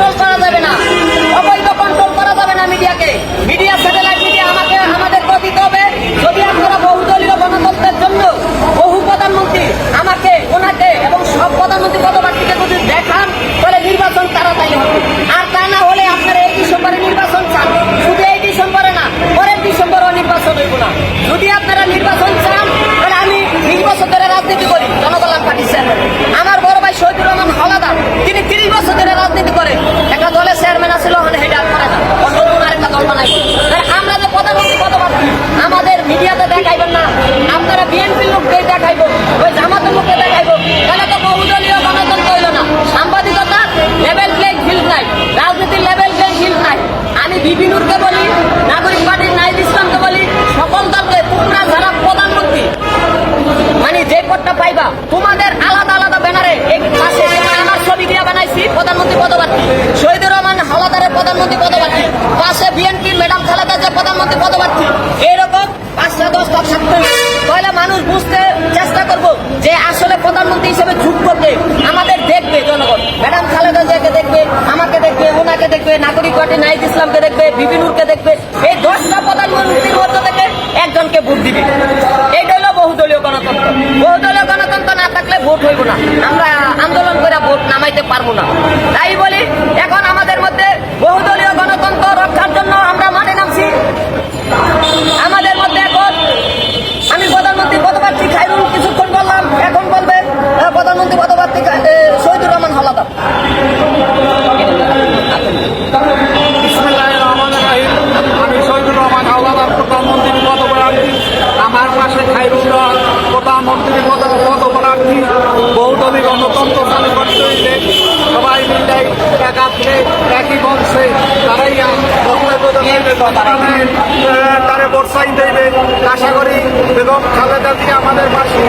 Control করা যাবে না। অবৈধ কন্ট্রোল করা যাবে না মিডিয়াকে। মিডিয়া পদপ্রার্থী। শহীদুর রহমান হাওলাদারের প্রধানমন্ত্রী পদপ্রার্থী। পাশে বিএনপির ম্যাডাম খালেদা যে প্রধানমন্ত্রী পদপ্রার্থী। এইরকম পাঁচটা দশটা ছাত্র তাহলে মানুষ বুঝতে চেষ্টা করব যে আসলে প্রধানমন্ত্রী হিসেবে যোগ্যকে আমাদের দেখবে জনগণ। ম্যাডাম খালেদা জিয়াকে দেখবে, আমাকে দেখবে, ওনাকে দেখবে, নাগরিক পার্টি নাইক ইসলামকে দেখবে বিপিনুরকে দেখবে। এই দশটা প্রধানমন্ত্রীর মধ্য থেকে একজনকে ভোট দিবে। তারে বর্ষাই দেবে আশা করি বেগম খালেদা দিয়ে আমাদের পাশে।